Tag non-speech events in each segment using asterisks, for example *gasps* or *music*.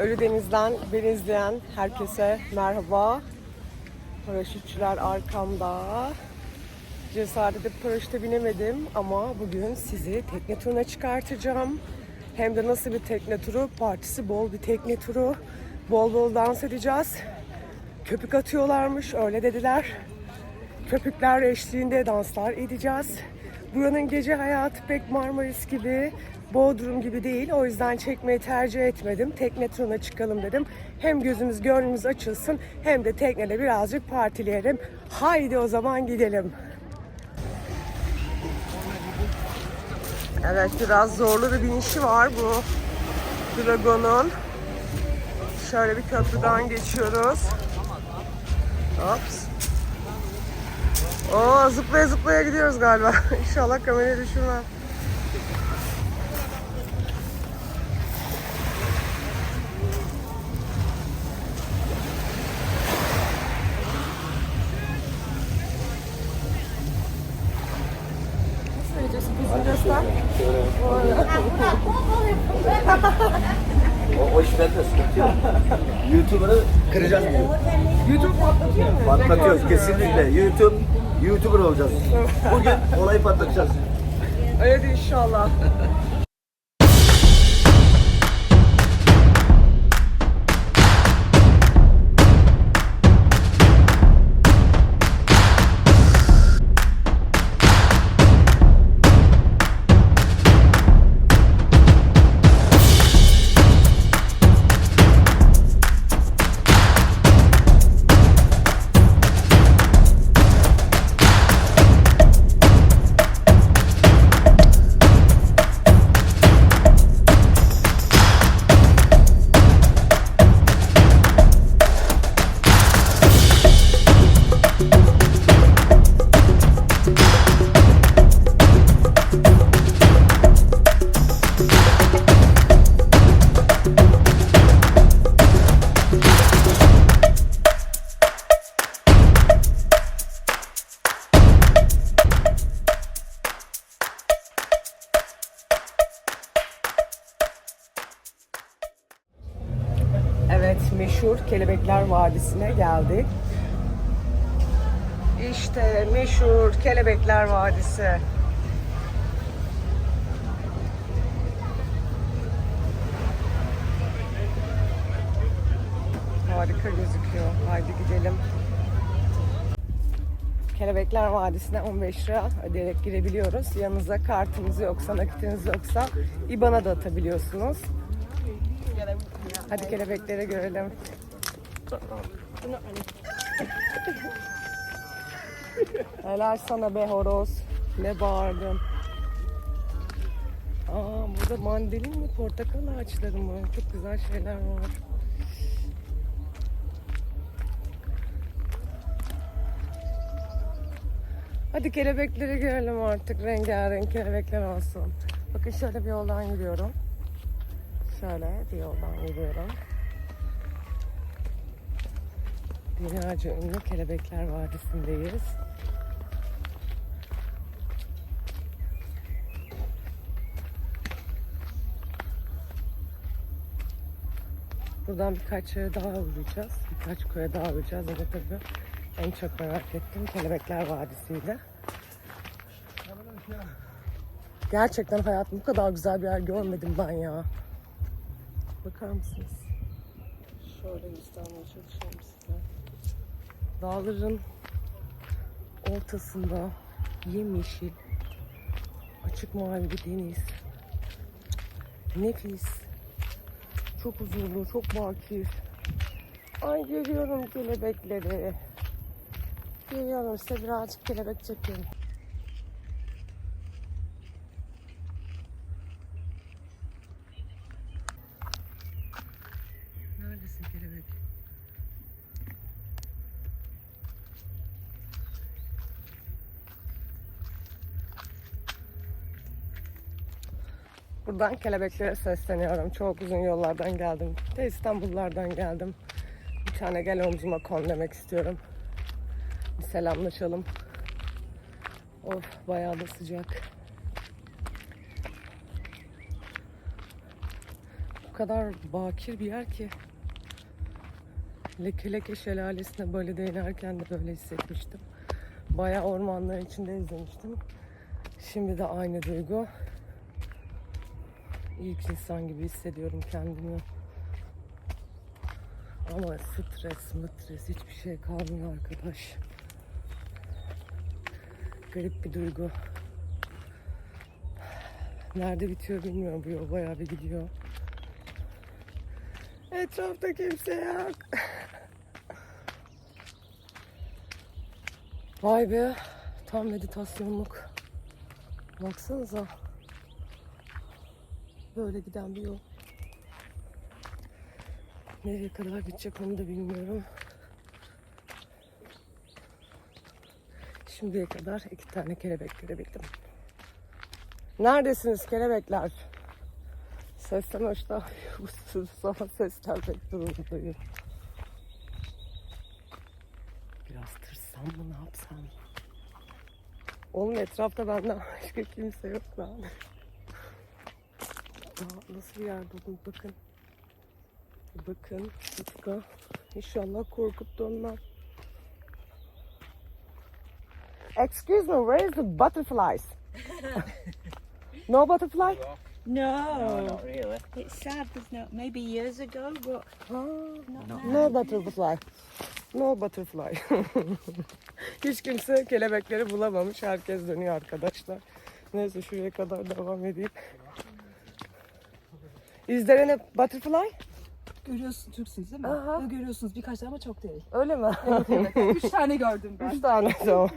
Ölüdeniz'den beni izleyen herkese merhaba. Paraşütçüler arkamda. Cesaret edip paraşüte binemedim ama bugün sizi tekne turuna çıkartacağım. Hem de nasıl bir tekne turu? Partisi bol bir tekne turu. Bol bol dans edeceğiz. Köpük atıyorlarmış öyle dediler. Köpükler eşliğinde danslar edeceğiz. Buranın gece hayatı pek Marmaris gibi, Bodrum gibi değil. O yüzden çekmeyi tercih etmedim. Tekne turuna çıkalım dedim. Hem gözümüz gönlümüz açılsın hem de teknede birazcık partileyelim. Haydi o zaman gidelim. Evet biraz zorlu bir binişi var bu Dragon'un. Şöyle bir köprüden geçiyoruz. Ops. Oo zıplaya zıplaya gidiyoruz galiba. *laughs* İnşallah kamerayı düşürmem. Göster. O, o iş bende sıkıntı yok. YouTuber'ı kıracağız gibi. YouTube patlatıyor mu? Patlatıyoruz kesinlikle. YouTube, YouTuber olacağız. Bugün olayı patlatacağız. Öyle inşallah. Kelebekler Vadisi'ne geldik. İşte meşhur Kelebekler Vadisi. Harika gözüküyor. Haydi gidelim. Kelebekler Vadisi'ne 15 lira ödeyerek girebiliyoruz. Yanınıza kartınız yoksa, nakitiniz yoksa IBAN'a da atabiliyorsunuz. Hadi kelebekleri görelim. Helal sana be horoz. Ne bağırdın. Aa, burada mandalin mi, portakal ağaçları mı? Çok güzel şeyler var. Hadi kelebekleri görelim artık. Rengarenk kelebekler olsun. Bakın şöyle bir yoldan yürüyorum. Şöyle bir yoldan yürüyorum. Dünyaca ünlü Kelebekler Vadisi'ndeyiz. Buradan birkaç yere daha uğrayacağız. Birkaç köye daha uğrayacağız. Ama tabii en çok merak ettiğim Kelebekler Vadisi'ydi. Gerçekten hayatımda bu kadar güzel bir yer görmedim ben ya. Bakar mısınız? Şöyle göstermeye çalışıyorum size. Dağların ortasında yemyeşil, açık mavi deniz. Nefis. Çok huzurlu, çok bakir. Ay görüyorum kelebekleri. Geliyorum size birazcık kelebek çekeyim. Neredesin kelebek? Buradan kelebeklere sesleniyorum. Çok uzun yollardan geldim. De İstanbullardan geldim. Bir tane gel omzuma kon demek istiyorum. Bir selamlaşalım. Of bayağı da sıcak. kadar bakir bir yer ki. Leke Leke Şelalesi'ne böyle değinerken de böyle hissetmiştim. Bayağı ormanların içinde izlemiştim. Şimdi de aynı duygu. İlk insan gibi hissediyorum kendimi. Ama stres, mıtres hiçbir şey kalmıyor arkadaş. Garip bir duygu. Nerede bitiyor bilmiyorum bu yol bayağı bir gidiyor. Etrafta kimse yok. Vay be tam meditasyonluk. Baksanıza. Böyle giden bir yol. Nereye kadar gidecek onu da bilmiyorum. Şimdiye kadar iki tane kelebek görebildim. Neredesiniz kelebekler? Sesten hoşlanmıyorsunuz ama seslenmek durumundayım. Biraz tırsam mı ne yapsam? Onun etrafta benden başka kimse yok lan. Aa, nasıl bir yer buldum bakın. Bakın Sıtka. İnşallah korkuttu onlar. Excuse me, where is the butterflies? *laughs* no butterfly? No, not really. it's sad. There's no. Maybe years ago, but *gasps* Ah, not no now. butterfly. No butterfly. *laughs* Hiç kimse kelebekleri bulamamış. Herkes dönüyor arkadaşlar. Neyse şuraya kadar devam edeyim. Is there any butterfly? Görüyorsun Türksünüz değil mi? Aha. Görüyorsunuz birkaç tane ama çok değil. Öyle mi? *laughs* Üç tane gördüm ben. Üç tane tamam.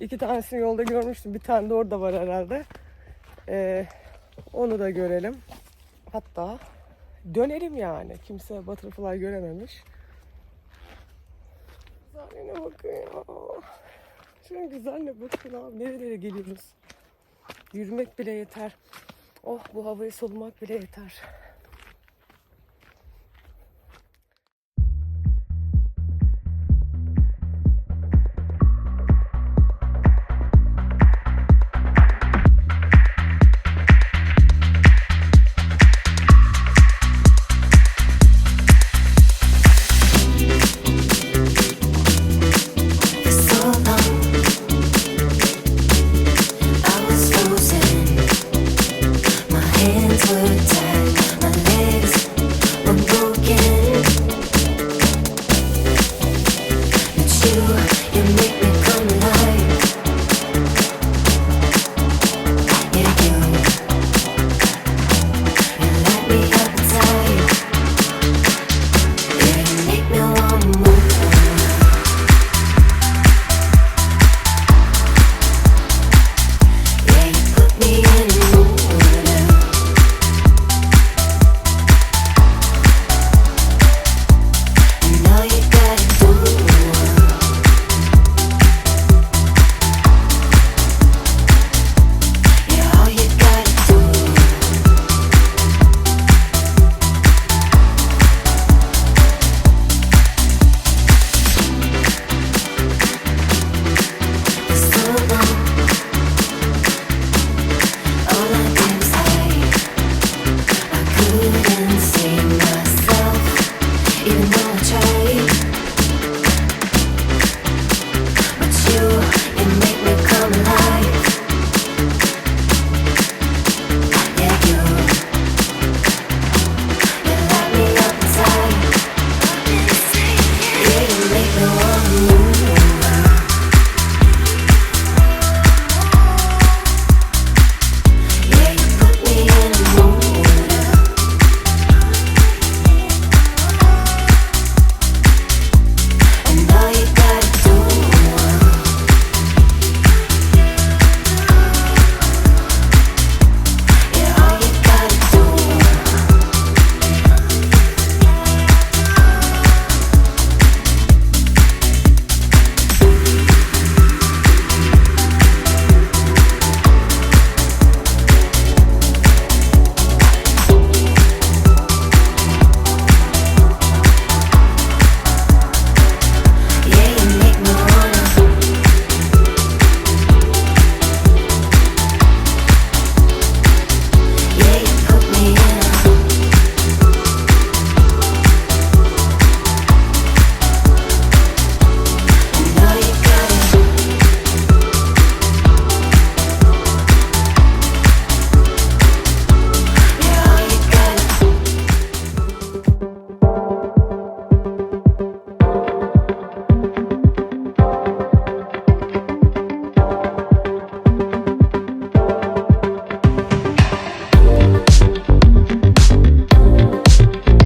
İki tanesini yolda görmüştüm. Bir tane de orada var herhalde. Ee, onu da görelim. Hatta dönelim yani. Kimse butterfly görememiş. Güzelliğine bakın ya. Şunun güzelliğine bakın abi. Nerelere geliyoruz. Yürümek bile yeter. Oh bu havayı solumak bile yeter.